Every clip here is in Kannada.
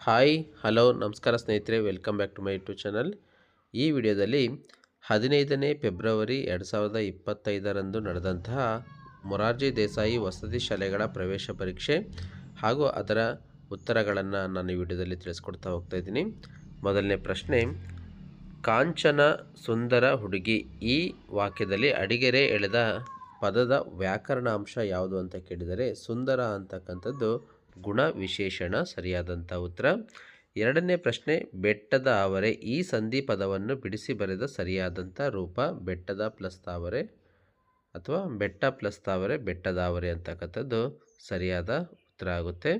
ಹಾಯ್, ಹಲೋ, ನಮಸ್ಕಾರ ಸ್ನೇಹಿತರೆ, welcome back to my YouTube channel. ಈ ವಿಡಿಯೋದಲ್ಲಿ ಹದಿನೈದನೇ ಫೆಬ್ರವರಿ ಎರಡು ಸಾವಿರದ ಇಪ್ಪತ್ತೈದರಂದು ನಡೆದಂತಹ ಮೊರಾರ್ಜಿ ದೇಸಾಯಿ ವಸತಿ ಶಾಲೆಗಳ ಪ್ರವೇಶ ಪರೀಕ್ಷೆ ಹಾಗೂ ಅದರ ಉತ್ತರಗಳನ್ನು ನಾನು ಈ ವಿಡಿಯೋದಲ್ಲಿ ತಿಳಿಸ್ಕೊಡ್ತಾ ಹೋಗ್ತಾ ಇದ್ದೀನಿ. ಮೊದಲನೇ ಪ್ರಶ್ನೆ, ಕಾಂಚನ ಸುಂದರ ಹುಡುಗಿ ಈ ವಾಕ್ಯದಲ್ಲಿ ಅಡಿಗೆರೆ ಎಳೆದ ಪದದ ವ್ಯಾಕರಣ ಅಂಶ ಯಾವುದು ಅಂತ ಕೇಳಿದರೆ ಸುಂದರ ಅಂತಕ್ಕಂಥದ್ದು ಗುಣ ವಿಶೇಷಣ ಸರಿಯಾದಂಥ ಉತ್ತರ. ಎರಡನೇ ಪ್ರಶ್ನೆ, ಬೆಟ್ಟದ ಆವರೆ ಈ ಸಂಧಿ ಪದವನ್ನು ಬಿಡಿಸಿ ಬರೆದ ಸರಿಯಾದಂಥ ರೂಪ ಬೆಟ್ಟದ ಪ್ಲಸ್ ತಾವರೆ ಅಥವಾ ಬೆಟ್ಟ ಪ್ಲಸ್ ತಾವರೆ ಬೆಟ್ಟದ ಆವರೆ ಅಂತಕ್ಕಂಥದ್ದು ಸರಿಯಾದ ಉತ್ತರ ಆಗುತ್ತೆ.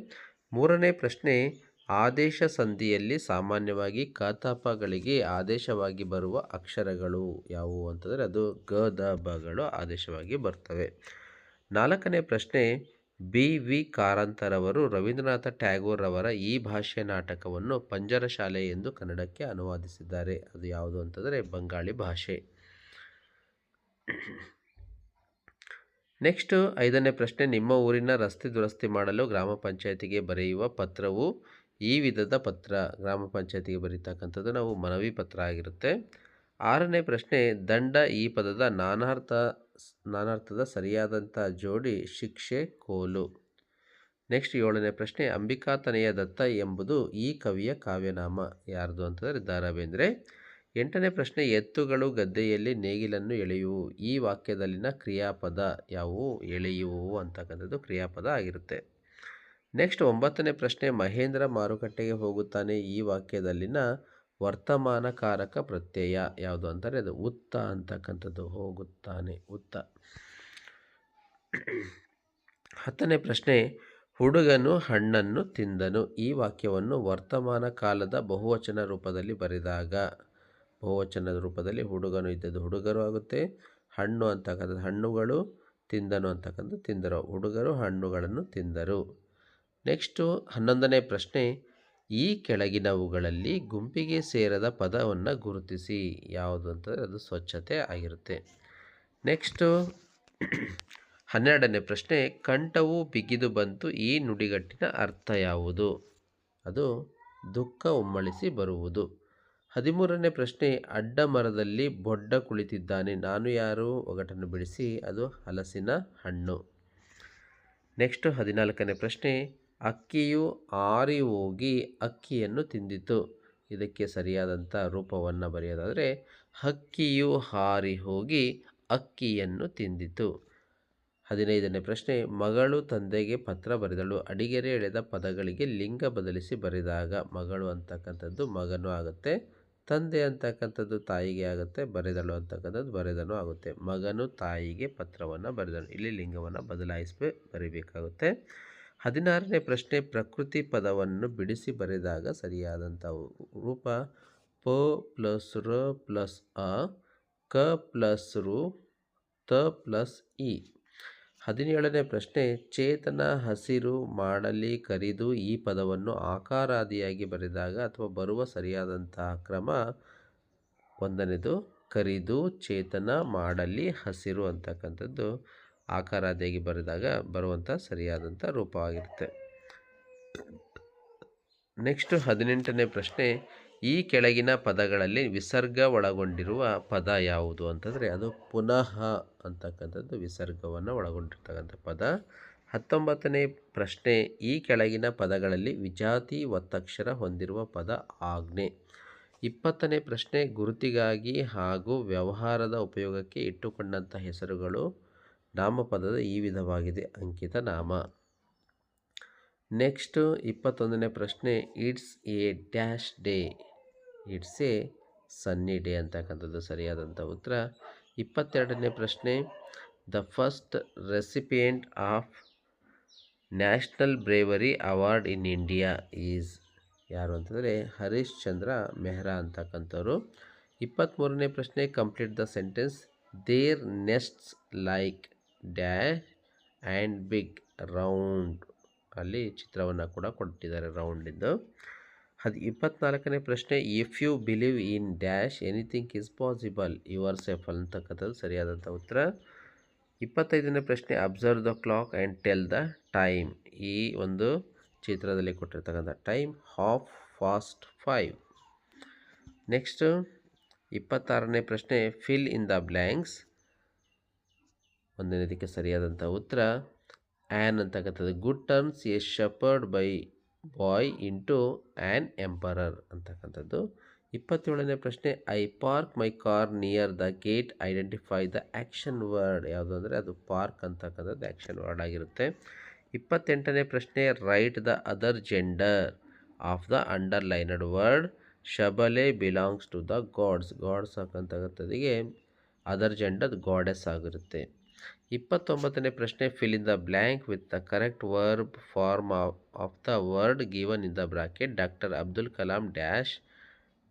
ಮೂರನೇ ಪ್ರಶ್ನೆ, ಆದೇಶ ಸಂಧಿಯಲ್ಲಿ ಸಾಮಾನ್ಯವಾಗಿ ಕತಪಗಳಿಗೆ ಆದೇಶವಾಗಿ ಬರುವ ಅಕ್ಷರಗಳು ಯಾವುವು ಅಂತಂದರೆ ಅದು ಗ, ದ ಬಗಳು ಆದೇಶವಾಗಿ ಬರ್ತವೆ. ನಾಲ್ಕನೇ ಪ್ರಶ್ನೆ ಬಿ. ವಿ. ಕಾರಂತರವರು ರವೀಂದ್ರನಾಥ ಟ್ಯಾಗೋರ್ ಅವರ ಈ ಭಾಷೆ ನಾಟಕವನ್ನು ಪಂಜರಶಾಲೆ ಎಂದು ಕನ್ನಡಕ್ಕೆ ಅನುವಾದಿಸಿದ್ದಾರೆ. ಅದು ಯಾವುದು ಅಂತಂದರೆ ಬಂಗಾಳಿ ಭಾಷೆ. ನೆಕ್ಸ್ಟ್ ಐದನೇ ಪ್ರಶ್ನೆ, ನಿಮ್ಮ ಊರಿನ ರಸ್ತೆ ದುರಸ್ತಿ ಮಾಡಲು ಗ್ರಾಮ ಪಂಚಾಯತಿಗೆ ಬರೆಯುವ ಪತ್ರವು ಈ ವಿಧದ ಪತ್ರ. ಗ್ರಾಮ ಪಂಚಾಯತಿಗೆ ಬರೀತಕ್ಕಂಥದ್ದು ನಾವು ಮನವಿ ಪತ್ರ ಆಗಿರುತ್ತೆ. ಆರನೇ ಪ್ರಶ್ನೆ, ದಂಡ ಈ ಪದದ ನಾನಾರ್ಥ, ನಾನಾರ್ಥದ ಸರಿಯಾದಂಥ ಜೋಡಿ ಶಿಕ್ಷೆ ಕೋಲು. ನೆಕ್ಸ್ಟ್ ಏಳನೇ ಪ್ರಶ್ನೆ, ಅಂಬಿಕಾ ತನೆಯ ದತ್ತ ಎಂಬುದು ಈ ಕವಿಯ ಕಾವ್ಯನಾಮ. ಯಾರ್ದು ಅಂತಂದರೆ ದ ರಾ ಬೇಂದ್ರೆ ಎಂಟನೇ ಪ್ರಶ್ನೆ, ಎತ್ತುಗಳು ಗದ್ದೆಯಲ್ಲಿ ನೇಗಿಲನ್ನು ಎಳೆಯುವು. ಈ ವಾಕ್ಯದಲ್ಲಿನ ಕ್ರಿಯಾಪದ ಯಾವುವು? ಎಳೆಯುವು ಅಂತಕ್ಕಂಥದ್ದು ಕ್ರಿಯಾಪದ ಆಗಿರುತ್ತೆ. ನೆಕ್ಸ್ಟ್ ಒಂಬತ್ತನೇ ಪ್ರಶ್ನೆ, ಮಹೇಂದ್ರ ಮಾರುಕಟ್ಟೆಗೆ ಹೋಗುತ್ತಾನೆ. ಈ ವಾಕ್ಯದಲ್ಲಿನ ವರ್ತಮಾನಕಾರಕ ಪ್ರತ್ಯಯ ಯಾವುದು ಅಂತಾರೆ ಅದು ಉತ್ತ ಅಂತಕ್ಕಂಥದ್ದು ಹೋಗುತ್ತಾನೆ. ಉತ್ತ. ಹತ್ತನೇ ಪ್ರಶ್ನೆ, ಹುಡುಗನು ಹಣ್ಣನ್ನು ತಿಂದನು. ಈ ವಾಕ್ಯವನ್ನು ವರ್ತಮಾನ ಕಾಲದ ಬಹುವಚನ ರೂಪದಲ್ಲಿ ಬರೆದಾಗ ಬಹುವಚನದ ರೂಪದಲ್ಲಿ ಹುಡುಗನು ಇದ್ದದ್ದು ಹುಡುಗರು ಆಗುತ್ತೆ, ಹಣ್ಣು ಅಂತಕ್ಕಂಥದ್ದು ಹಣ್ಣುಗಳು, ತಿಂದನು ಅಂತಕ್ಕಂಥದ್ದು ತಿಂದರು. ಹುಡುಗರು ಹಣ್ಣುಗಳನ್ನು ತಿಂದರು. ನೆಕ್ಸ್ಟು ಹನ್ನೊಂದನೇ ಪ್ರಶ್ನೆ ಈ ಕೆಳಗಿನವುಗಳಲ್ಲಿ ಗುಂಪಿಗೆ ಸೇರದ ಪದವನ್ನು ಗುರುತಿಸಿ. ಯಾವುದು ಅಂತಂದರೆ ಅದು ಸ್ವಚ್ಛತೆ ಆಗಿರುತ್ತೆ. ನೆಕ್ಸ್ಟು, ಹನ್ನೆರಡನೇ ಪ್ರಶ್ನೆ, ಕಂಠವು ಬಿಗಿದು ಬಂತು. ಈ ನುಡಿಗಟ್ಟಿನ ಅರ್ಥ ಯಾವುದು? ಅದು ದುಃಖ ಉಮ್ಮಳಿಸಿ ಬರುವುದು. ಹದಿಮೂರನೇ ಪ್ರಶ್ನೆ, ಅಡ್ಡ ಮರದಲ್ಲಿ ಬೊಡ್ಡ ಕುಳಿತಿದ್ದಾನೆ. ನಾನು ಯಾರು? ಒಗಟನ್ನು ಬಿಡಿಸಿ. ಅದು ಹಲಸಿನ ಹಣ್ಣು. ನೆಕ್ಸ್ಟ್ ಹದಿನಾಲ್ಕನೇ ಪ್ರಶ್ನೆ ಅಕ್ಕಿಯು ಆರಿ ಹೋಗಿ ಅಕ್ಕಿಯನ್ನು ತಿಂದಿತು. ಇದಕ್ಕೆ ಸರಿಯಾದಂಥ ರೂಪವನ್ನು ಬರೆಯೋದಾದರೆ, ಹಕ್ಕಿಯು ಹಾರಿ ಹೋಗಿ ಅಕ್ಕಿಯನ್ನು ತಿಂದಿತು. ಹದಿನೈದನೇ ಪ್ರಶ್ನೆ, ಮಗಳು ತಂದೆಗೆ ಪತ್ರ ಬರೆದಳು. ಅಡಿಗೆರೆ ಎಳೆದ ಪದಗಳಿಗೆ ಲಿಂಗ ಬದಲಿಸಿ ಬರೆದಾಗ ಮಗಳು ಅಂತಕ್ಕಂಥದ್ದು ಮಗನೂ ಆಗುತ್ತೆ, ತಂದೆ ಅಂತಕ್ಕಂಥದ್ದು ತಾಯಿಗೆ ಆಗುತ್ತೆ, ಬರೆದಳು ಅಂತಕ್ಕಂಥದ್ದು ಬರೆದನು ಆಗುತ್ತೆ. ಮಗನು ತಾಯಿಗೆ ಪತ್ರವನ್ನು ಬರೆದನು. ಇಲ್ಲಿ ಲಿಂಗವನ್ನು ಬದಲಾಯಿಸಿ ಬರೀಬೇಕಾಗುತ್ತೆ. ಹದಿನಾರನೇ ಪ್ರಶ್ನೆ, ಪ್ರಕೃತಿ ಪದವನ್ನು ಬಿಡಿಸಿ ಬರೆದಾಗ ಸರಿಯಾದಂಥ ರೂಪ. ಪ ಪ್ಲಸ್ ರ ಪ್ಲಸ್ ಅ, ಕ ಪ್ಲಸ್ ರು, ತ ಪ್ಲಸ್ ಇ. ಹದಿನೇಳನೇ ಪ್ರಶ್ನೆ, ಚೇತನ, ಹಸಿರು, ಮಾಡಲಿ, ಕರಿದು ಈ ಪದವನ್ನು ಆಕಾರಾದಿಯಾಗಿ ಬರೆದಾಗ ಅಥವಾ ಬರುವ ಸರಿಯಾದಂತಹ ಕ್ರಮ ಒಂದನೇದು ಕರಿದು, ಚೇತನ, ಮಾಡಲಿ, ಹಸಿರು ಅಂತಕ್ಕಂಥದ್ದು. ಆಕಾರಾದಿಯಾಗಿ ಬರೆದಾಗ ಬರುವಂಥ ಸರಿಯಾದಂಥ ರೂಪವಾಗಿರುತ್ತೆ. ನೆಕ್ಸ್ಟ್ ಹದಿನೆಂಟನೇ ಪ್ರಶ್ನೆ, ಈ ಕೆಳಗಿನ ಪದಗಳಲ್ಲಿ ವಿಸರ್ಗ ಒಳಗೊಂಡಿರುವ ಪದ ಯಾವುದು ಅಂತಂದರೆ, ಅದು ಪುನಃ ಅಂತಕ್ಕಂಥದ್ದು ವಿಸರ್ಗವನ್ನು ಒಳಗೊಂಡಿರ್ತಕ್ಕಂಥ ಪದ. ಹತ್ತೊಂಬತ್ತನೇ ಪ್ರಶ್ನೆ, ಈ ಕೆಳಗಿನ ಪದಗಳಲ್ಲಿ ವಿಜಾತಿ ಒತ್ತಕ್ಷರ ಹೊಂದಿರುವ ಪದ ಆಜ್ಞೆ. ಇಪ್ಪತ್ತನೇ ಪ್ರಶ್ನೆ, ಗುರುತಿಗಾಗಿ ಹಾಗೂ ವ್ಯವಹಾರದ ಉಪಯೋಗಕ್ಕೆ ಇಟ್ಟುಕೊಂಡಂಥ ಹೆಸರುಗಳು ನಾಮಪದದ ಈ ವಿಧವಾಗಿದೆ, ಅಂಕಿತ ನಾಮ. ನೆಕ್ಸ್ಟ್ ಇಪ್ಪತ್ತೊಂದನೇ ಪ್ರಶ್ನೆ, it's a dash day. It's a sunny day ಅಂತಕ್ಕಂಥದ್ದು ಸರಿಯಾದಂಥ ಉತ್ತರ. ಇಪ್ಪತ್ತೆರಡನೇ ಪ್ರಶ್ನೆ, the first recipient of national bravery award in India is ಯಾರು ಅಂತಂದರೆ ಹರೀಶ್ ಚಂದ್ರ ಮೆಹ್ರಾ ಅಂತಕ್ಕಂಥವ್ರು. ಇಪ್ಪತ್ತ್ಮೂರನೇ ಪ್ರಶ್ನೆ, complete the sentence, there nests like dash and big round ಅಲ್ಲಿ ಚಿತ್ರವನ್ನು ಕೂಡ ಕೊಟ್ಟಿದ್ದಾರೆ ರೌಂಡಿಂದು ಅದು ಇಪ್ಪತ್ನಾಲ್ಕನೇ ಪ್ರಶ್ನೆ if you believe in dash anything is possible your safe ಅಂತಕ್ಕಂಥದ್ದು ಸರಿಯಾದಂಥ ಉತ್ತರ. ಇಪ್ಪತ್ತೈದನೇ ಪ್ರಶ್ನೆ observe the clock and tell the time ಈ ಒಂದು ಚಿತ್ರದಲ್ಲಿ ಕೊಟ್ಟಿರ್ತಕ್ಕಂಥ time half past five next ಇಪ್ಪತ್ತಾರನೇ ಪ್ರಶ್ನೆ ಫಿಲ್ ಇನ್ ದ ಬ್ಲ್ಯಾಂಕ್ಸ್ ಒಂದನೇದಕ್ಕೆ ಸರಿಯಾದಂಥ ಉತ್ತರ. ಆ್ಯನ್ ಅಂತಕ್ಕಂಥದ್ದು good terms a shepherd by boy into an emperor ಅಂತಕ್ಕಂಥದ್ದು. ಇಪ್ಪತ್ತೇಳನೇ ಪ್ರಶ್ನೆ. I park my car near the gate. Identify the action word. ಯಾವುದು ಅಂದರೆ ಅದು ಪಾರ್ಕ್ ಅಂತಕ್ಕಂಥದ್ದು. ಆ್ಯಕ್ಷನ್ ವರ್ಡ್ ಆಗಿರುತ್ತೆ. ಇಪ್ಪತ್ತೆಂಟನೇ ಪ್ರಶ್ನೆ. Write the other gender of the underlined word. ಶಬಲೆ belongs to the gods. Gods ಅಂತಕ್ಕಂಥದ್ದಿಗೆ other gender goddess ಆಗಿರುತ್ತೆ. ಇಪ್ಪತ್ತೊಂಬತ್ತನೇ ಪ್ರಶ್ನೆ fill in the blank with the correct verb form of the word given in the bracket doctor Abdul Kalam dash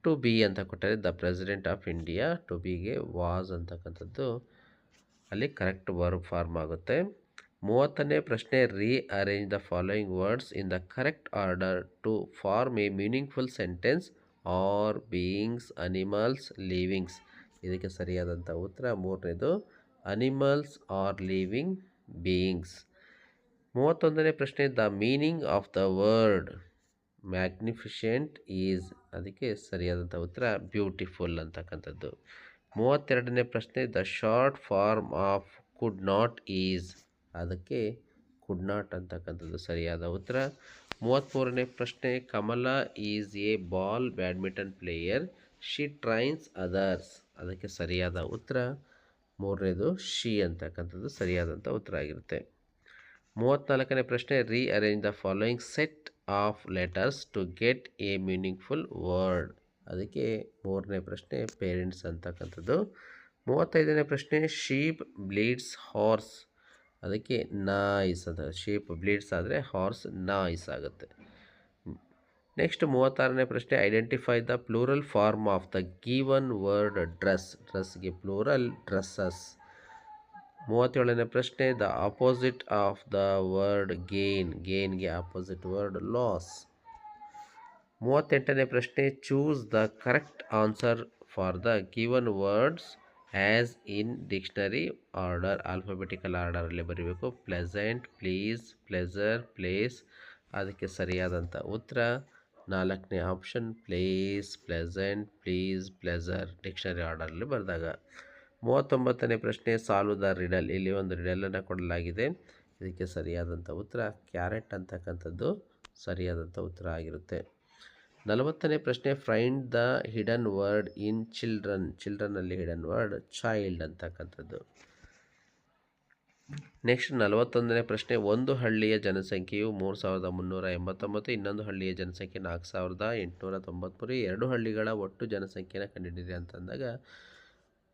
to be ಅಂತ ಕೊಟ್ಟರೆ the president of India to ಬಿಗೆ ವಾಸ್ ಅಂತಕ್ಕಂಥದ್ದು, ಅಲ್ಲಿ ಕರೆಕ್ಟ್ ವರ್ಬ್ ಫಾರ್ಮ್ ಆಗುತ್ತೆ. ಮೂವತ್ತನೇ ಪ್ರಶ್ನೆ rearrange the following words in the correct order to form a meaningful sentence are beings animals livings ಇದಕ್ಕೆ ಸರಿಯಾದಂಥ ಉತ್ತರ. ಮೂರನೇದು ಅನಿಮಲ್ಸ್ ಆರ್ ಲಿವಿಂಗ್ ಬೀಯಿಂಗ್ಸ್ ಮೂವತ್ತೊಂದನೇ ಪ್ರಶ್ನೆ the meaning of the word magnificent is ಅದಕ್ಕೆ ಸರಿಯಾದಂಥ ಉತ್ತರ ಬ್ಯೂಟಿಫುಲ್ ಅಂತಕ್ಕಂಥದ್ದು. ಮೂವತ್ತೆರಡನೇ ಪ್ರಶ್ನೆ the short form of could not is ಅದಕ್ಕೆ ಕುಡ್ ನಾಟ್ ಅಂತಕ್ಕಂಥದ್ದು ಸರಿಯಾದ ಉತ್ತರ. ಮೂವತ್ತ್ಮೂರನೇ ಪ್ರಶ್ನೆ Kamala is a ball badminton player she trains others ಅದಕ್ಕೆ ಸರಿಯಾದ ಉತ್ತರ. ಮೂರನೇದು ಶಿ ಅಂತಕ್ಕಂಥದ್ದು ಸರಿಯಾದಂಥ ಉತ್ತರ ಆಗಿರುತ್ತೆ. ಮೂವತ್ತ್ನಾಲ್ಕನೇ ಪ್ರಶ್ನೆ rearrange the following set of letters to get a meaningful word ಅದಕ್ಕೆ ಮೂರನೇ ಪ್ರಶ್ನೆ ಪೇರೆಂಟ್ಸ್ ಅಂತಕ್ಕಂಥದ್ದು. ಮೂವತ್ತೈದನೇ ಪ್ರಶ್ನೆ ಶೀಪ್ ಬ್ಲೀಡ್ಸ್ ಹಾರ್ಸ್ ಅದಕ್ಕೆ ನಾಯ್ಸ್ ಅಂತ ಶೀಪ್ ಬ್ಲೀಡ್ಸ್ ಆದರೆ ಹಾರ್ಸ್ ನಾಯ್ಸ್ ಆಗುತ್ತೆ. ನೆಕ್ಸ್ಟ್ ಮೂವತ್ತಾರನೇ ಪ್ರಶ್ನೆ identify the plural form of the given word dress ಡ್ರೆಸ್ಗೆ plural dresses ಮೂವತ್ತೇಳನೇ ಪ್ರಶ್ನೆ the opposite of the word gain ಗೇನ್ಗೆ opposite word loss ಮೂವತ್ತೆಂಟನೇ ಪ್ರಶ್ನೆ choose the correct answer for the given words as in dictionary order alphabetical ಆರ್ಡರಲ್ಲಿ ಬರೀಬೇಕು. ಪ್ಲೆಸೆಂಟ್ ಪ್ಲೀಸ್ ಪ್ಲೆಸರ್ ಪ್ಲೇಸ್ ಅದಕ್ಕೆ ಸರಿಯಾದಂಥ ಉತ್ತರ. ನಾಲ್ಕನೇ option, place pleasant, please pleasure dictionary ಆರ್ಡರಲ್ಲಿ ಬರೆದಾಗ. ಮೂವತ್ತೊಂಬತ್ತನೇ ಪ್ರಶ್ನೆ ಸಾಲು ದ ರಿಡಲ್? ಇಲ್ಲಿ ಒಂದು ರಿಡಲನ್ನು ಕೊಡಲಾಗಿದೆ. ಇದಕ್ಕೆ ಸರಿಯಾದಂಥ ಉತ್ತರ, ಕ್ಯಾರೆಟ್ ಅಂತಕ್ಕಂಥದ್ದು ಸರಿಯಾದಂಥ ಉತ್ತರ ಆಗಿರುತ್ತೆ. ನಲವತ್ತನೇ ಪ್ರಶ್ನೆ, find the hidden word in children? ಚಿಲ್ಡ್ರನ್ನಲ್ಲಿ hidden word, child ಅಂತಕ್ಕಂಥದ್ದು. ನೆಕ್ಸ್ಟ್ ನಲವತ್ತೊಂದನೇ ಪ್ರಶ್ನೆ, ಒಂದು ಹಳ್ಳಿಯ ಜನಸಂಖ್ಯೆಯು ಮೂರು ಸಾವಿರದ ಮುನ್ನೂರ ಎಂಬತ್ತೊಂಬತ್ತು, ಇನ್ನೊಂದು ಹಳ್ಳಿಯ ಜನಸಂಖ್ಯೆ ನಾಲ್ಕು ಸಾವಿರದ ಎಂಟುನೂರ ತೊಂಬತ್ತ್ಮೂರು ಎರಡು ಹಳ್ಳಿಗಳ ಒಟ್ಟು ಜನಸಂಖ್ಯೆನ ಕಂಡುಹಿಡಿಯಿರಿ ಅಂತಂದಾಗ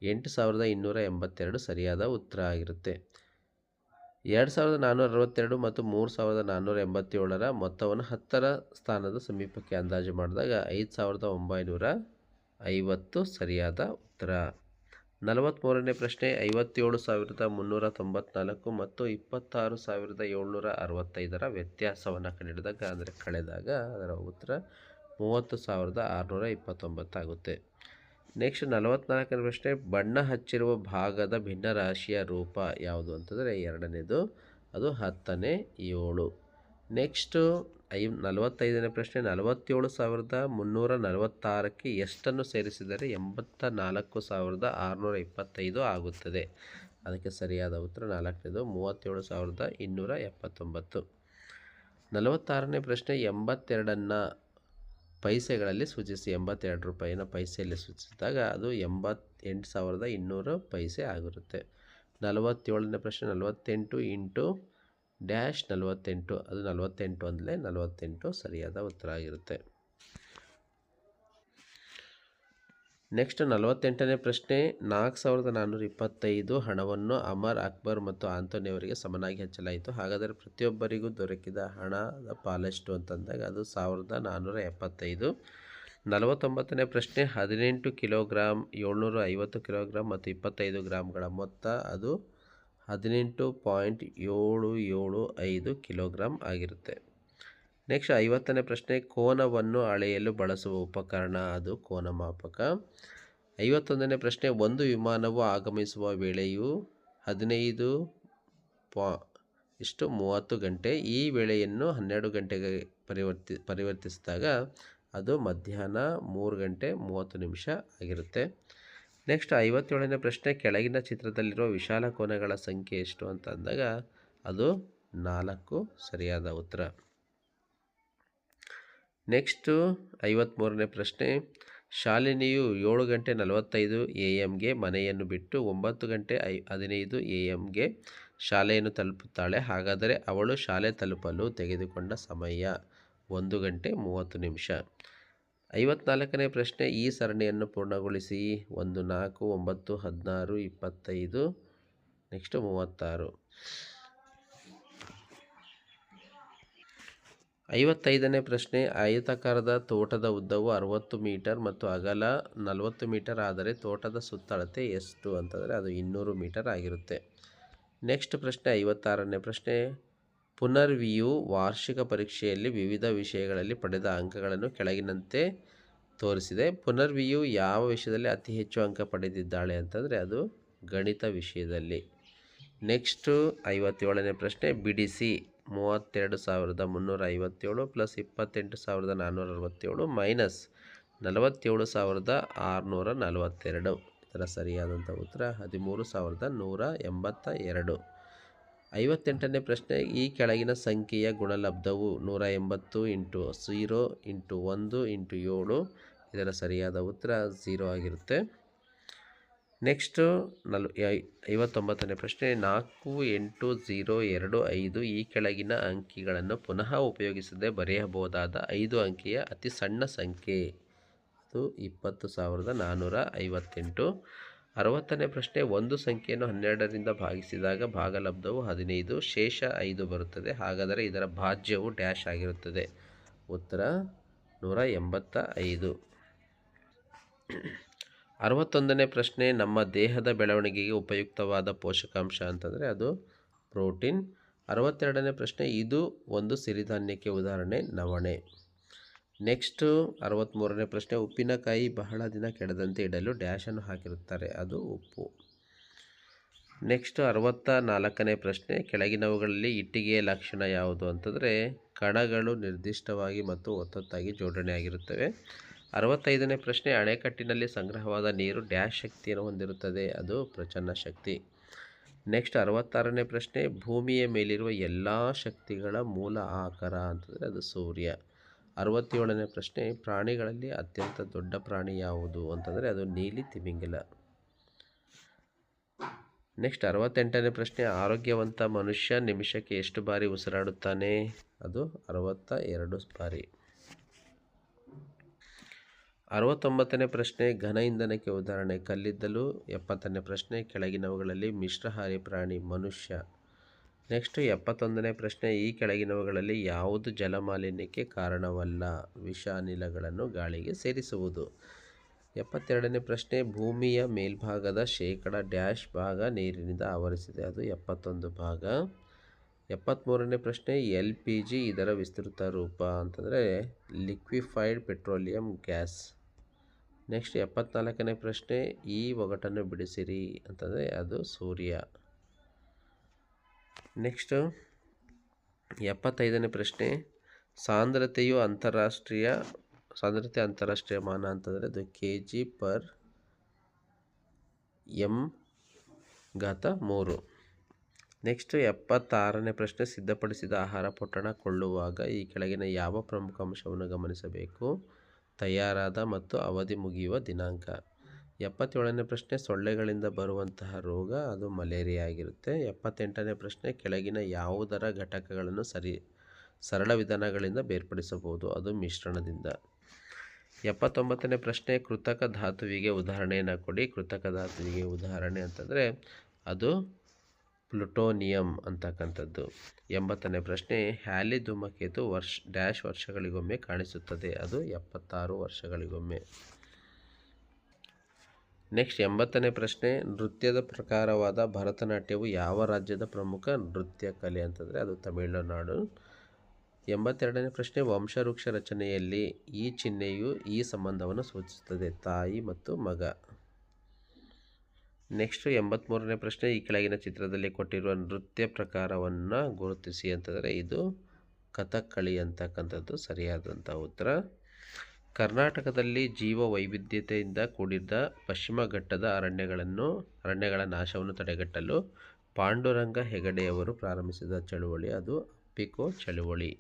ಎಂಟು ಸಾವಿರದ ಇನ್ನೂರ ಎಂಬತ್ತೆರಡು ಸರಿಯಾದ ಉತ್ತರ ಆಗಿರುತ್ತೆ. ಎರಡು ಸಾವಿರದ ನಾನ್ನೂರ ಅರವತ್ತೆರಡು ಮತ್ತು ಮೂರು ಸಾವಿರದ ನಾನ್ನೂರ ಎಂಬತ್ತೇಳರ ಮೊತ್ತವನ್ನು ಹತ್ತರ ಸ್ಥಾನದ ಸಮೀಪಕ್ಕೆ ಅಂದಾಜು ಮಾಡಿದಾಗ ಐದು ಸಾವಿರದ ಒಂಬೈನೂರ ಐವತ್ತು ಸರಿಯಾದ ಉತ್ತರ. ನಲವತ್ತ್ಮೂರನೇ ಪ್ರಶ್ನೆ, ಐವತ್ತೇಳು ಸಾವಿರದ ಮುನ್ನೂರ ತೊಂಬತ್ನಾಲ್ಕು ಮತ್ತು ಇಪ್ಪತ್ತಾರು ಸಾವಿರದ ಏಳ್ನೂರ ಅರವತ್ತೈದರ ವ್ಯತ್ಯಾಸವನ್ನು ಕಂಡಿಡಿದಾಗ, ಅಂದರೆ ಕಳೆದಾಗ ಅದರ ಉತ್ತರ ಮೂವತ್ತು ಸಾವಿರದ ಆರುನೂರ ಇಪ್ಪತ್ತೊಂಬತ್ತಾಗುತ್ತೆ. ನೆಕ್ಸ್ಟ್ ನಲವತ್ತ್ನಾಲ್ಕನೇ ಪ್ರಶ್ನೆ, ಬಣ್ಣ ಹಚ್ಚಿರುವ ಭಾಗದ ಭಿನ್ನ ರಾಶಿಯ ರೂಪ ಯಾವುದು ಅಂತಂದರೆ ಎರಡನೇದು, ಅದು ಹತ್ತನೇ ಏಳು. ನೆಕ್ಸ್ಟು ಐ ನಲವತ್ತೈದನೇ ಪ್ರಶ್ನೆ, ನಲವತ್ತೇಳು ಸಾವಿರದ ಮುನ್ನೂರ ನಲವತ್ತಾರಕ್ಕೆ ಎಷ್ಟನ್ನು ಸೇರಿಸಿದರೆ ಎಂಬತ್ತ ನಾಲ್ಕು ಸಾವಿರದ ಆರುನೂರ ಇಪ್ಪತ್ತೈದು ಆಗುತ್ತದೆ? ಅದಕ್ಕೆ ಸರಿಯಾದ ಉತ್ತರ ನಾಲ್ಕನೇದು, ಮೂವತ್ತೇಳು ಸಾವಿರದ ಇನ್ನೂರ ಎಪ್ಪತ್ತೊಂಬತ್ತು. ನಲವತ್ತಾರನೇ ಪ್ರಶ್ನೆ, ಎಂಬತ್ತೆರಡನ್ನು ಪೈಸೆಗಳಲ್ಲಿ ಸೂಚಿಸಿ. ಎಂಬತ್ತೆರಡು ರೂಪಾಯಿನ ಪೈಸೆಯಲ್ಲಿ ಸೂಚಿಸಿದಾಗ ಅದು ಎಂಬತ್ತೆಂಟು ಸಾವಿರದ ಇನ್ನೂರು ಪೈಸೆ ಆಗಿರುತ್ತೆ. ನಲವತ್ತೇಳನೇ ಪ್ರಶ್ನೆ, ನಲವತ್ತೆಂಟು ಇಂಟು ಡ್ಯಾಶ್ ನಲವತ್ತೆಂಟು, ಅದು ನಲವತ್ತೆಂಟು ಅಂದರೆ ನಲವತ್ತೆಂಟು ಸರಿಯಾದ ಉತ್ತರ ಆಗಿರುತ್ತೆ. ನೆಕ್ಸ್ಟ್ ನಲವತ್ತೆಂಟನೇ ಪ್ರಶ್ನೆ, ನಾಲ್ಕು ಸಾವಿರದ ನಾನ್ನೂರ ಇಪ್ಪತ್ತೈದು ಹಣವನ್ನು ಅಮರ್ ಅಕ್ಬರ್ ಮತ್ತು ಆಂಥೋನಿ ಅವರಿಗೆ ಸಮನಾಗಿ ಹಂಚಲಾಯಿತು. ಹಾಗಾದರೆ ಪ್ರತಿಯೊಬ್ಬರಿಗೂ ದೊರಕಿದ ಹಣದ ಪಾಲೆಷ್ಟು ಅಂತಂದಾಗ ಅದು ಸಾವಿರದ ನಾನ್ನೂರ ಎಪ್ಪತ್ತೈದು. ನಲವತ್ತೊಂಬತ್ತನೇ ಪ್ರಶ್ನೆ, ಹದಿನೆಂಟು ಕಿಲೋಗ್ರಾಮ್ ಏಳ್ನೂರ ಐವತ್ತು ಕಿಲೋಗ್ರಾಮ್ ಮತ್ತು ಇಪ್ಪತ್ತೈದು ಗ್ರಾಮ್ಗಳ ಮೊತ್ತ, ಅದು ಹದಿನೆಂಟು ಪಾಯಿಂಟ್ ಏಳು ಏಳು ಐದು ಕಿಲೋಗ್ರಾಮ್ ಆಗಿರುತ್ತೆ. ನೆಕ್ಸ್ಟ್ ಐವತ್ತನೇ ಪ್ರಶ್ನೆ, ಕೋನವನ್ನು ಅಳೆಯಲು ಬಳಸುವ ಉಪಕರಣ ಅದು ಕೋನ ಮಾಪಕ. ಐವತ್ತೊಂದನೇ ಪ್ರಶ್ನೆ, ಒಂದು ವಿಮಾನವು ಆಗಮಿಸುವ ವೇಳೆಯು ಹದಿನೈದು ಪಾ, ಇಷ್ಟು ಮೂವತ್ತು ಗಂಟೆ, ಈ ವೇಳೆಯನ್ನು ಹನ್ನೆರಡು ಗಂಟೆಗೆ ಪರಿವರ್ತಿ, ಪರಿವರ್ತಿಸಿದಾಗ ಅದು ಮಧ್ಯಾಹ್ನ ಮೂರು ಗಂಟೆ ಮೂವತ್ತು ನಿಮಿಷ ಆಗಿರುತ್ತೆ. ನೆಕ್ಸ್ಟ್ ಐವತ್ತೇಳನೇ ಪ್ರಶ್ನೆ, ಕೆಳಗಿನ ಚಿತ್ರದಲ್ಲಿರುವ ವಿಶಾಲ ಕೋನಗಳ ಸಂಖ್ಯೆ ಎಷ್ಟು ಅಂತ ಅಂದಾಗ ಅದು ನಾಲ್ಕು ಸರಿಯಾದ ಉತ್ತರ. ನೆಕ್ಸ್ಟು ಐವತ್ತ್ಮೂರನೇ ಪ್ರಶ್ನೆ, ಶಾಲಿನಿಯು ಏಳು ಗಂಟೆ ನಲವತ್ತೈದು ಎ ಎಮ್ಗೆ ಮನೆಯನ್ನು ಬಿಟ್ಟು ಒಂಬತ್ತು ಗಂಟೆ ಐ, ಹದಿನೈದು ಎ ಎಮ್ಗೆ ಶಾಲೆಯನ್ನು ತಲುಪುತ್ತಾಳೆ. ಹಾಗಾದರೆ ಅವಳು ಶಾಲೆ ತಲುಪಲು ತೆಗೆದುಕೊಂಡ ಸಮಯ ಒಂದು ಗಂಟೆ ಮೂವತ್ತು ನಿಮಿಷ. ಐವತ್ನಾಲ್ಕನೇ ಪ್ರಶ್ನೆ ಈ ಸರಣಿಯನ್ನು ಪೂರ್ಣಗೊಳಿಸಿ. ಒಂದು, ನಾಲ್ಕು, ಒಂಬತ್ತು, ಹದಿನಾರು, ಇಪ್ಪತ್ತೈದು, ನೆಕ್ಸ್ಟ್ ಮೂವತ್ತಾರು. ಐವತ್ತೈದನೇ ಪ್ರಶ್ನೆ, ಆಯತಾಕಾರದ ತೋಟದ ಉದ್ದವು ಅರವತ್ತು ಮೀಟರ್ ಮತ್ತು ಅಗಲ ನಲವತ್ತು ಮೀಟರ್ ಆದರೆ ತೋಟದ ಸುತ್ತಳತೆ ಎಷ್ಟು ಅಂತಂದರೆ ಅದು ಇನ್ನೂರು ಮೀಟರ್ ಆಗಿರುತ್ತೆ. ನೆಕ್ಸ್ಟ್ ಪ್ರಶ್ನೆ, ಐವತ್ತಾರನೇ ಪ್ರಶ್ನೆ ಪುನರ್ವಿಯು ವಾರ್ಷಿಕ ಪರೀಕ್ಷೆಯಲ್ಲಿ ವಿವಿಧ ವಿಷಯಗಳಲ್ಲಿ ಪಡೆದ ಅಂಕಗಳನ್ನು ಕೆಳಗಿನಂತೆ ತೋರಿಸಿದೆ. ಪುನರ್ವಿಯು ಯಾವ ವಿಷಯದಲ್ಲಿ ಅತಿ ಹೆಚ್ಚು ಅಂಕ ಪಡೆದಿದ್ದಾಳೆ ಅಂತಂದರೆ ಅದು ಗಣಿತ ವಿಷಯದಲ್ಲಿ. ನೆಕ್ಸ್ಟು ಐವತ್ತೇಳನೇ ಪ್ರಶ್ನೆ. ಬಿಡಿಸಿ ಮೂವತ್ತೆರಡು ಸಾವಿರದ ಮುನ್ನೂರ ಐವತ್ತೇಳು ಪ್ಲಸ್ ಇಪ್ಪತ್ತೆಂಟು ಸಾವಿರದ ನಾನ್ನೂರ ಅರವತ್ತೇಳು ಮೈನಸ್ ನಲವತ್ತೇಳು ಸಾವಿರದ ಆರುನೂರ ನಲವತ್ತೆರಡು. ಇದರ ಸರಿಯಾದಂಥ ಉತ್ತರ ಹದಿಮೂರು ಸಾವಿರದ ನೂರ ಎಂಬತ್ತ ಎರಡು. ಐವತ್ತೆಂಟನೇ ಪ್ರಶ್ನೆ, ಈ ಕೆಳಗಿನ ಸಂಖ್ಯೆಯ ಗುಣಲಬ್ಧವು ನೂರ ಎಂಬತ್ತು ಇಂಟು ಝೀರೋ ಇಂಟು ಒಂದು ಇಂಟು ಏಳು. ಇದರ ಸರಿಯಾದ ಉತ್ತರ ಝೀರೋ ಆಗಿರುತ್ತೆ. ನೆಕ್ಸ್ಟು ನಲ್ ಐವತ್ತೊಂಬತ್ತನೇ ಪ್ರಶ್ನೆ, ನಾಲ್ಕು ಎಂಟು ಝೀರೋ ಎರಡು ಐದು, ಈ ಕೆಳಗಿನ ಅಂಕಿಗಳನ್ನು ಪುನಃ ಉಪಯೋಗಿಸದೆ ಬರೆಯಬಹುದಾದ ಐದು ಅಂಕಿಯ ಅತಿ ಸಣ್ಣ ಸಂಖ್ಯೆ. ಅದು ಇಪ್ಪತ್ತು ಸಾವಿರದ ನಾನ್ನೂರ ಐವತ್ತೆಂಟು. ಅರವತ್ತನೇ ಪ್ರಶ್ನೆ ಒಂದು ಸಂಖ್ಯೆಯನ್ನು ಹನ್ನೆರಡರಿಂದ ಭಾಗಿಸಿದಾಗ ಭಾಗಲಬ್ಧವು ಹದಿನೈದು, ಶೇಷ ಐದು ಬರುತ್ತದೆ. ಹಾಗಾದರೆ ಇದರ ಭಾಜ್ಯವು ಡ್ಯಾಶ್ ಆಗಿರುತ್ತದೆ. ಉತ್ತರ, ನೂರ ಎಂಬತ್ತ ಐದು. ಅರವತ್ತೊಂದನೇ ಪ್ರಶ್ನೆ, ನಮ್ಮ ದೇಹದ ಬೆಳವಣಿಗೆಗೆ ಉಪಯುಕ್ತವಾದ ಪೋಷಕಾಂಶ ಅಂತಂದರೆ ಅದು ಪ್ರೋಟೀನ್. ಅರವತ್ತೆರಡನೇ ಪ್ರಶ್ನೆ, ಇದು ಒಂದು ಸಿರಿಧಾನ್ಯಕ್ಕೆ ಉದಾಹರಣೆ, ನವಣೆ. ನೆಕ್ಸ್ಟು ಅರವತ್ತ್ಮೂರನೇ ಪ್ರಶ್ನೆ, ಉಪ್ಪಿನಕಾಯಿ ಬಹಳ ದಿನ ಕೆಡದಂತೆ ಇಡಲು ಡ್ಯಾಶನ್ನು ಹಾಕಿರುತ್ತಾರೆ, ಅದು ಉಪ್ಪು. ನೆಕ್ಸ್ಟ್ ಅರವತ್ತ ನಾಲ್ಕನೇ ಪ್ರಶ್ನೆ, ಕೆಳಗಿನವುಗಳಲ್ಲಿ ಇಟ್ಟಿಗೆಯ ಲಕ್ಷಣ ಯಾವುದು ಅಂತಂದರೆ, ಕಣಗಳು ನಿರ್ದಿಷ್ಟವಾಗಿ ಮತ್ತು ಒತ್ತೊತ್ತಾಗಿ ಜೋಡಣೆಯಾಗಿರುತ್ತವೆ ಅರವತ್ತೈದನೇ ಪ್ರಶ್ನೆ, ಅಣೆಕಟ್ಟಿನಲ್ಲಿ ಸಂಗ್ರಹವಾದ ನೀರು ಡ್ಯಾಶ್ ಶಕ್ತಿಯನ್ನು ಹೊಂದಿರುತ್ತದೆ, ಅದು ಪ್ರಚನ್ನ ಶಕ್ತಿ. ನೆಕ್ಸ್ಟ್ ಅರವತ್ತಾರನೇ ಪ್ರಶ್ನೆ, ಭೂಮಿಯ ಮೇಲಿರುವ ಎಲ್ಲ ಶಕ್ತಿಗಳ ಮೂಲ ಆಕಾರ ಅಂತಂದರೆ ಅದು ಸೂರ್ಯ. ಅರವತ್ತೇಳನೇ ಪ್ರಶ್ನೆ, ಪ್ರಾಣಿಗಳಲ್ಲಿ ಅತ್ಯಂತ ದೊಡ್ಡ ಪ್ರಾಣಿ ಯಾವುದು ಅಂತಂದರೆ ಅದು ನೀಲಿ ತಿಮಿಂಗಿಲ. ನೆಕ್ಸ್ಟ್ ಅರವತ್ತೆಂಟನೇ ಪ್ರಶ್ನೆ, ಆರೋಗ್ಯವಂತ ಮನುಷ್ಯ ನಿಮಿಷಕ್ಕೆ ಎಷ್ಟು ಬಾರಿ ಉಸಿರಾಡುತ್ತಾನೆ? ಅದು ಅರವತ್ತ ಎರಡು ಬಾರಿ. ಅರವತ್ತೊಂಬತ್ತನೇ ಪ್ರಶ್ನೆ, ಘನ ಇಂಧನಕ್ಕೆ ಉದಾಹರಣೆ, ಕಲ್ಲಿದ್ದಲು. ಎಪ್ಪತ್ತನೇ ಪ್ರಶ್ನೆ, ಕೆಳಗಿನವುಗಳಲ್ಲಿ ಮಿಶ್ರಹಾರಿ ಪ್ರಾಣಿ ಮನುಷ್ಯ. ನೆಕ್ಸ್ಟ್ ಎಪ್ಪತ್ತೊಂದನೇ ಪ್ರಶ್ನೆ, ಈ ಕೆಳಗಿನವುಗಳಲ್ಲಿ ಯಾವುದು ಜಲಮಾಲಿನ್ಯಕ್ಕೆ ಕಾರಣವಲ್ಲ? ವಿಷ ಅನಿಲಗಳನ್ನು ಗಾಳಿಗೆ ಸೇರಿಸುವುದು. ಎಪ್ಪತ್ತೆರಡನೇ ಪ್ರಶ್ನೆ, ಭೂಮಿಯ ಮೇಲ್ಭಾಗದ ಶೇಕಡ ಡ್ಯಾಶ್ ಭಾಗ ನೀರಿನಿಂದ ಆವರಿಸಿದೆ. ಅದು ಎಪ್ಪತ್ತೊಂದು ಭಾಗ. ಎಪ್ಪತ್ತ್ಮೂರನೇ ಪ್ರಶ್ನೆ, ಎಲ್ ಪಿ ಜಿ ಇದರ ವಿಸ್ತೃತ ರೂಪ ಅಂತಂದರೆ ಲಿಕ್ವಿಫೈಡ್ ಪೆಟ್ರೋಲಿಯಂ ಗ್ಯಾಸ್. ನೆಕ್ಸ್ಟ್ ಎಪ್ಪತ್ನಾಲ್ಕನೇ ಪ್ರಶ್ನೆ, ಈ ಒಗಟನ್ನು ಬಿಡಿಸಿರಿ ಅಂತಂದರೆ ಅದು ಸೂರ್ಯ. ನೆಕ್ಸ್ಟು ಎಪ್ಪತ್ತೈದನೇ ಪ್ರಶ್ನೆ. ಸಾಂದ್ರತೆಯು ಅಂತಾರಾಷ್ಟ್ರೀಯ, ಸಾಂದ್ರತೆ ಅಂತಾರಾಷ್ಟ್ರೀಯ ಮಾನ ಅಂತಂದರೆ ಅದು ಕೆ ಜಿ ಪರ್ ಎಂ ಘಾತ ಮೂರು. ನೆಕ್ಸ್ಟ್ ಎಪ್ಪತ್ತಾರನೇ ಪ್ರಶ್ನೆ. ಸಿದ್ಧಪಡಿಸಿದ ಆಹಾರ ಪೊಟ್ಟಣ ಕೊಳ್ಳುವಾಗ ಈ ಕೆಳಗಿನ ಯಾವ ಪ್ರಮುಖ ಅಂಶವನ್ನು ಗಮನಿಸಬೇಕು? ತಯಾರಾದ ಮತ್ತು ಅವಧಿ ಮುಗಿಯುವ ದಿನಾಂಕ. ಎಪ್ಪತ್ತೇಳನೇ ಪ್ರಶ್ನೆ, ಸೊಳ್ಳೆಗಳಿಂದ ಬರುವಂತಹ ರೋಗ, ಅದು ಮಲೇರಿಯಾ ಆಗಿರುತ್ತೆ. ಎಪ್ಪತ್ತೆಂಟನೇ ಪ್ರಶ್ನೆ, ಕೆಳಗಿನ ಯಾವುದರ ಘಟಕಗಳನ್ನು ಸರಿ, ಸರಳ ವಿಧಾನಗಳಿಂದ ಬೇರ್ಪಡಿಸಬಹುದು? ಅದು ಮಿಶ್ರಣದಿಂದ. ಎಪ್ಪತ್ತೊಂಬತ್ತನೇ ಪ್ರಶ್ನೆ, ಕೃತಕ ಧಾತುವಿಗೆ ಉದಾಹರಣೆಯನ್ನು ಕೊಡಿ. ಕೃತಕ ಧಾತುವಿಗೆ ಉದಾಹರಣೆ ಅಂತಂದರೆ, ಅದು ಪ್ಲುಟೋನಿಯಂ ಅಂತಕ್ಕಂಥದ್ದು. ಎಂಬತ್ತನೇ ಪ್ರಶ್ನೆ, ಹ್ಯಾಲಿ ಧುಮಕೇತು ವರ್ಷ, ಡ್ಯಾಶ್ ವರ್ಷಗಳಿಗೊಮ್ಮೆ ಕಾಣಿಸುತ್ತದೆ. ಅದು ಎಪ್ಪತ್ತಾರು ವರ್ಷಗಳಿಗೊಮ್ಮೆ. ನೆಕ್ಸ್ಟ್ ಎಂಬತ್ತನೇ ಪ್ರಶ್ನೆ, ನೃತ್ಯದ ಪ್ರಕಾರವಾದ ಭರತನಾಟ್ಯವು ಯಾವ ರಾಜ್ಯದ ಪ್ರಮುಖ ನೃತ್ಯ ಕಲೆ ಅಂತಂದರೆ ಅದು ತಮಿಳುನಾಡು. ಎಂಬತ್ತೆರಡನೇ ಪ್ರಶ್ನೆ, ವಂಶವೃಕ್ಷ ರಚನೆಯಲ್ಲಿ ಈ ಚಿಹ್ನೆಯು ಈ ಸಂಬಂಧವನ್ನು ಸೂಚಿಸುತ್ತದೆ. ತಾಯಿ ಮತ್ತು ಮಗ. ನೆಕ್ಸ್ಟು ಎಂಬತ್ತ್ಮೂರನೇ ಪ್ರಶ್ನೆ, ಈ ಕೆಳಗಿನ ಚಿತ್ರದಲ್ಲಿ ಕೊಟ್ಟಿರುವ ನೃತ್ಯ ಪ್ರಕಾರವನ್ನು ಗುರುತಿಸಿ ಅಂತಂದರೆ ಇದು ಕಥಕ್ಕಳಿ ಅಂತಕ್ಕಂಥದ್ದು ಸರಿಯಾದಂಥ ಉತ್ತರ. ಕರ್ನಾಟಕದಲ್ಲಿ ಜೀವ ವೈವಿಧ್ಯತೆಯಿಂದ ಕೂಡಿದ್ದ ಪಶ್ಚಿಮ ಘಟ್ಟದ ಅರಣ್ಯಗಳನ್ನು, ಅರಣ್ಯಗಳ ನಾಶವನ್ನು ತಡೆಗಟ್ಟಲು ಪಾಂಡುರಂಗ ಹೆಗಡೆಯವರು ಪ್ರಾರಂಭಿಸಿದ ಚಳುವಳಿ ಅದು ಅಪ್ಪಿಕೋ ಚಳುವಳಿ.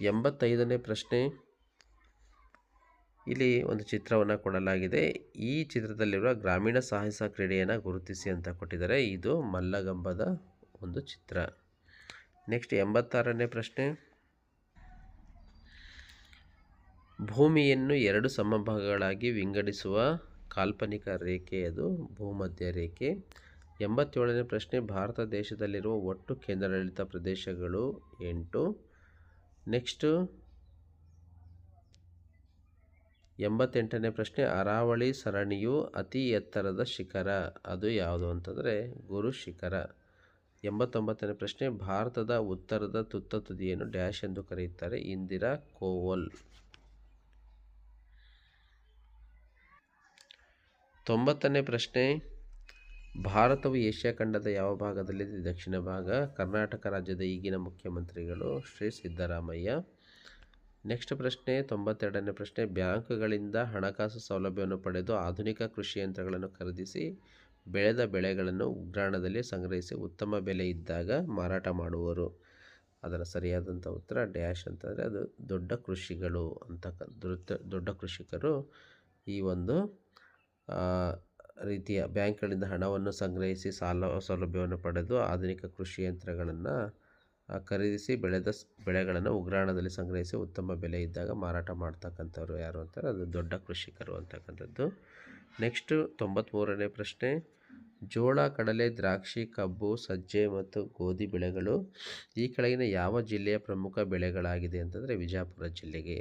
ಎಂಬತ್ತೈದನೇ ಪ್ರಶ್ನೆ. ಇಲ್ಲಿ ಒಂದು ಚಿತ್ರವನ್ನು ಕೊಡಲಾಗಿದೆ. ಈ ಚಿತ್ರದಲ್ಲಿರುವ ಗ್ರಾಮೀಣ ಸಾಹಸ ಕ್ರೀಡೆಯನ್ನು ಗುರುತಿಸಿ ಅಂತ ಕೊಟ್ಟಿದ್ದಾರೆ. ಇದು ಮಲ್ಲಗಂಬದ ಒಂದು ಚಿತ್ರ. ನೆಕ್ಸ್ಟ್ ಎಂಬತ್ತಾರನೇ ಪ್ರಶ್ನೆ. ಭೂಮಿಯನ್ನು ಎರಡು ಸಮಭಾಗಗಳಾಗಿ ವಿಂಗಡಿಸುವ ಕಾಲ್ಪನಿಕ ರೇಖೆ ಅದು, ಭೂಮಧ್ಯ ರೇಖೆ. ಎಂಬತ್ತೇಳನೇ ಪ್ರಶ್ನೆ, ಭಾರತ ದೇಶದಲ್ಲಿರುವ ಒಟ್ಟು ಕೇಂದ್ರಾಡಳಿತ ಪ್ರದೇಶಗಳು ಎಂಟು. ನೆಕ್ಸ್ಟು, ಎಂಬತ್ತೆಂಟನೇ ಪ್ರಶ್ನೆ, ಅರಾವಳಿ ಸರಣಿಯು ಅತಿ ಎತ್ತರದ ಶಿಖರ, ಅದು ಯಾವುದು ಅಂತಂದರೆ ಗುರು ಶಿಖರ. ಎಂಬತ್ತೊಂಬತ್ತನೇ ಪ್ರಶ್ನೆ, ಭಾರತದ ಉತ್ತರದ ತುತ್ತ ತುದಿಯನ್ನು ಡ್ಯಾಶ್ ಎಂದು ಕರೆಯುತ್ತಾರೆ ಇಂದಿರಾ ಕೋವಲ್. ತೊಂಬತ್ತನೇ ಪ್ರಶ್ನೆ, ಭಾರತವು ಏಷ್ಯಾ ಖಂಡದ ಯಾವ ಭಾಗದಲ್ಲಿದೆ? ದಕ್ಷಿಣ ಭಾಗ, ಕರ್ನಾಟಕ ರಾಜ್ಯದ ಈಗಿನ ಮುಖ್ಯಮಂತ್ರಿಗಳು ಶ್ರೀ ಸಿದ್ದರಾಮಯ್ಯ. ನೆಕ್ಸ್ಟ್ ಪ್ರಶ್ನೆ, ತೊಂಬತ್ತೆರಡನೇ ಪ್ರಶ್ನೆ, ಬ್ಯಾಂಕ್ಗಳಿಂದ ಹಣಕಾಸು ಸೌಲಭ್ಯವನ್ನು ಪಡೆದು ಆಧುನಿಕ ಕೃಷಿ ಯಂತ್ರಗಳನ್ನು ಖರೀದಿಸಿ ಬೆಳೆದ ಬೆಳೆಗಳನ್ನು ಉಗ್ರಾಣದಲ್ಲಿ ಸಂಗ್ರಹಿಸಿ ಉತ್ತಮ ಬೆಲೆ ಇದ್ದಾಗ ಮಾರಾಟ ಮಾಡುವರು ಅದರ ಸರಿಯಾದಂಥ ಉತ್ತರ, ಡ್ಯಾಶ್ ಅಂತಂದರೆ ಅದು ದೊಡ್ಡ ಕೃಷಿಗಳು ಅಂತಕ್ಕ ದೊಡ್ಡ ದೊಡ್ಡ ಕೃಷಿಕರು ಈ ಒಂದು ರೀತಿಯ ಬ್ಯಾಂಕ್ಗಳಿಂದ ಹಣವನ್ನು ಸಂಗ್ರಹಿಸಿ ಸಾಲ ಸೌಲಭ್ಯವನ್ನು ಪಡೆದು ಆಧುನಿಕ ಕೃಷಿ ಯಂತ್ರಗಳನ್ನು ಖರೀದಿಸಿ ಬೆಳೆದ ಬೆಳೆಗಳನ್ನು ಉಗ್ರಾಣದಲ್ಲಿ ಸಂಗ್ರಹಿಸಿ ಉತ್ತಮ ಬೆಲೆ ಇದ್ದಾಗ ಮಾರಾಟ ಮಾಡ್ತಕ್ಕಂಥವ್ರು ಯಾರು ಅಂತಾರೆ, ಅದು ದೊಡ್ಡ ಕೃಷಿಕರು ಅಂತಕ್ಕಂಥದ್ದು. ನೆಕ್ಸ್ಟು ತೊಂಬತ್ತ್ಮೂರನೇ ಪ್ರಶ್ನೆ, ಜೋಳ, ಕಡಲೆ, ದ್ರಾಕ್ಷಿ, ಕಬ್ಬು, ಸಜ್ಜೆ ಮತ್ತು ಗೋಧಿ ಬೆಳೆಗಳು ಈ ಕೆಳಗಿನ ಯಾವ ಜಿಲ್ಲೆಯ ಪ್ರಮುಖ ಬೆಳೆಗಳಾಗಿದೆ ಅಂತಂದರೆ ವಿಜಾಪುರ ಜಿಲ್ಲೆಗೆ.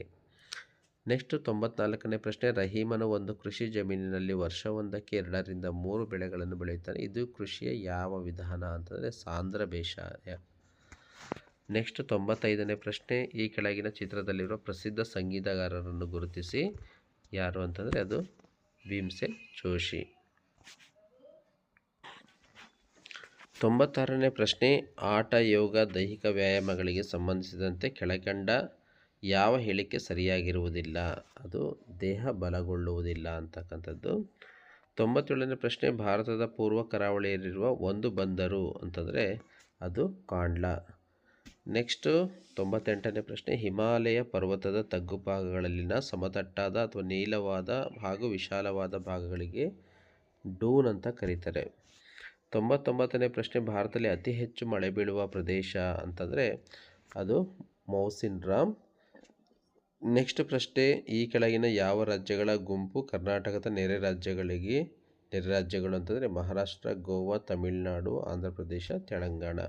ನೆಕ್ಸ್ಟ್ ತೊಂಬತ್ನಾಲ್ಕನೇ ಪ್ರಶ್ನೆ, ರಹೀಮನ ಒಂದು ಕೃಷಿ ಜಮೀನಿನಲ್ಲಿ ವರ್ಷವೊಂದಕ್ಕೆ ಎರಡರಿಂದ ಮೂರು ಬೆಳೆಗಳನ್ನು ಬೆಳೆಯುತ್ತಾನೆ. ಇದು ಕೃಷಿಯ ಯಾವ ವಿಧಾನ ಅಂತಂದರೆ ಸಾಂದ್ರ ಬೇಸಾಯ ನೆಕ್ಸ್ಟ್ ತೊಂಬತ್ತೈದನೇ ಪ್ರಶ್ನೆ, ಈ ಕೆಳಗಿನ ಚಿತ್ರದಲ್ಲಿರುವ ಪ್ರಸಿದ್ಧ ಸಂಗೀತಗಾರರನ್ನು ಗುರುತಿಸಿ. ಯಾರು ಅಂತಂದರೆ ಅದು ಭೀಮ್ಸೆನ್ ಜೋಶಿ. ತೊಂಬತ್ತಾರನೇ ಪ್ರಶ್ನೆ, ಆಟ, ಯೋಗ, ದೈಹಿಕ ವ್ಯಾಯಾಮಗಳಿಗೆ ಸಂಬಂಧಿಸಿದಂತೆ ಕೆಳಕಂಡ ಯಾವ ಹೇಳಿಕೆ ಸರಿಯಾಗಿರುವುದಿಲ್ಲ, ಅದು ದೇಹ ಬಲಗೊಳ್ಳುವುದಿಲ್ಲ ಅಂತಕ್ಕಂಥದ್ದು. ತೊಂಬತ್ತೇಳನೇ ಪ್ರಶ್ನೆ, ಭಾರತದ ಪೂರ್ವ ಕರಾವಳಿಯಲ್ಲಿರುವ ಒಂದು ಬಂದರು ಅಂತಂದರೆ ಅದು ಕಾಂಡ್ಲಾ. ನೆಕ್ಸ್ಟು ತೊಂಬತ್ತೆಂಟನೇ ಪ್ರಶ್ನೆ, ಹಿಮಾಲಯ ಪರ್ವತದ ತಗ್ಗು ಭಾಗಗಳಲ್ಲಿನ ಸಮತಟ್ಟಾದ ಅಥವಾ ನೀಲವಾದ ಹಾಗೂ ವಿಶಾಲವಾದ ಭಾಗಗಳಿಗೆ ಡೂನ್ ಅಂತ ಕರೀತಾರೆ. ತೊಂಬತ್ತೊಂಬತ್ತನೇ ಪ್ರಶ್ನೆ, ಭಾರತದಲ್ಲಿ ಅತಿ ಹೆಚ್ಚು ಮಳೆ ಬೀಳುವ ಪ್ರದೇಶ ಅಂತಂದರೆ ಅದು ಮೌಸಿನ್ ರಾಮ್ ನೆಕ್ಸ್ಟ್ ಪ್ರಶ್ನೆ, ಈ ಕೆಳಗಿನ ಯಾವ ರಾಜ್ಯಗಳ ಗುಂಪು ಕರ್ನಾಟಕದ ನೆರೆ ರಾಜ್ಯಗಳಿಗೆ, ನೆರೆ ರಾಜ್ಯಗಳು ಅಂತಂದರೆ ಮಹಾರಾಷ್ಟ್ರ, ಗೋವಾ, ತಮಿಳುನಾಡು, ಆಂಧ್ರ ಪ್ರದೇಶ, ತೆಲಂಗಾಣ.